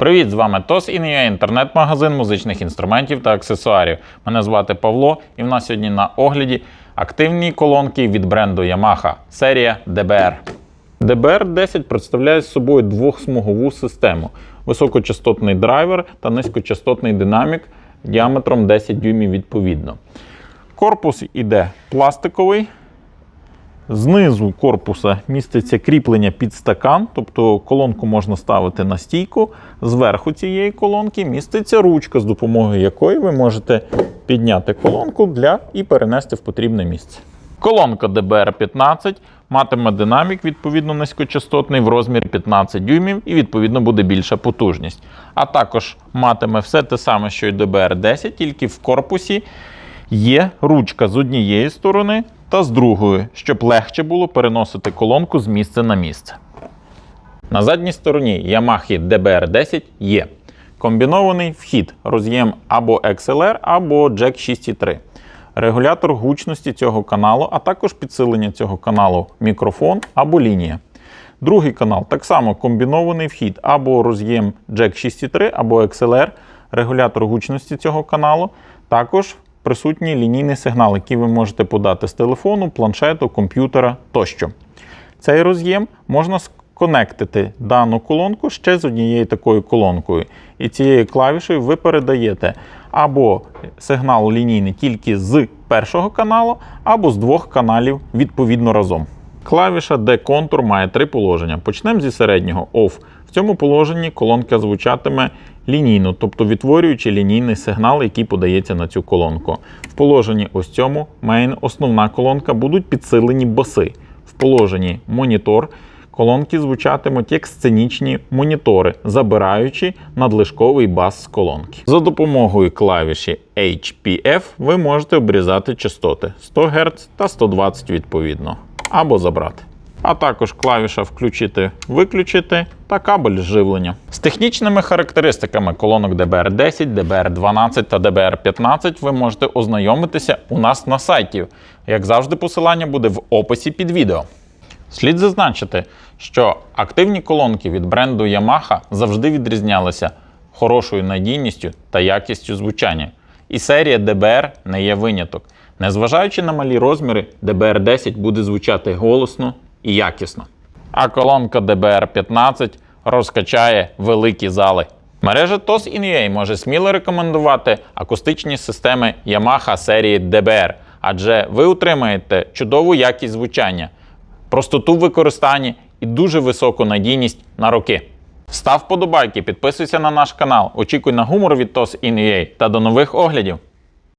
Привіт, з вами TOS і інтернет-магазин музичних інструментів та аксесуарів. Мене звати Павло, і в нас сьогодні на огляді активні колонки від бренду Yamaha, серія DBR. DBR-10 представляє собою двохсмугову систему, високочастотний драйвер та низькочастотний динамік діаметром 10 дюймів відповідно. Корпус іде пластиковий. Знизу корпуса міститься кріплення під стакан, тобто колонку можна ставити на стійку. Зверху цієї колонки міститься ручка, з допомогою якої ви можете підняти колонку для і перенести в потрібне місце. Колонка DBR15 матиме динамік відповідно низькочастотний в розмірі 15 дюймів і відповідно буде більша потужність. А також матиме все те саме, що й DBR10, тільки в корпусі є ручка з однієї сторони та з другої, щоб легше було переносити колонку з місця на місце. На задній стороні Yamaha DBR10 є комбінований вхід, роз'єм або XLR, або Jack 6.3. Регулятор гучності цього каналу, а також підсилення цього каналу мікрофон або лінія. Другий канал так само комбінований вхід або роз'єм Jack 6.3, або XLR, регулятор гучності цього каналу. Також присутній лінійний сигнал, який ви можете подати з телефону, планшету, комп'ютера тощо. Цей роз'єм можна сконектити дану колонку ще з однією такою колонкою. І цією клавішею ви передаєте або сигнал лінійний тільки з першого каналу, або з двох каналів відповідно разом. Клавіша D-Contour має три положення. Почнемо зі середнього OFF. В цьому положенні колонка звучатиме лінійно, тобто відтворюючи лінійний сигнал, який подається на цю колонку. В положенні ось цьому main основна колонка будуть підсилені баси. В положенні монітор колонки звучатимуть як сценічні монітори, забираючи надлишковий бас з колонки. За допомогою клавіші HPF ви можете обрізати частоти 100 Гц та 120 відповідно, або забрати. А також клавіша включити-виключити та кабель живлення. З технічними характеристиками колонок DBR10, DBR12 та DBR15 ви можете ознайомитися у нас на сайті. Як завжди, посилання буде в описі під відео. Слід зазначити, що активні колонки від бренду Yamaha завжди відрізнялися хорошою надійністю та якістю звучання. І серія DBR не є виняток. Незважаючи на малі розміри, DBR10 буде звучати голосно і якісно. А колонка DBR15 розкачає великі зали. Мережа TOS InUA може сміло рекомендувати акустичні системи Yamaha серії DBR, адже ви отримаєте чудову якість звучання, простоту в використанні і дуже високу надійність на роки. Став подобайки, підписуйся на наш канал, очікуй на гумор від TOS InUA та до нових оглядів!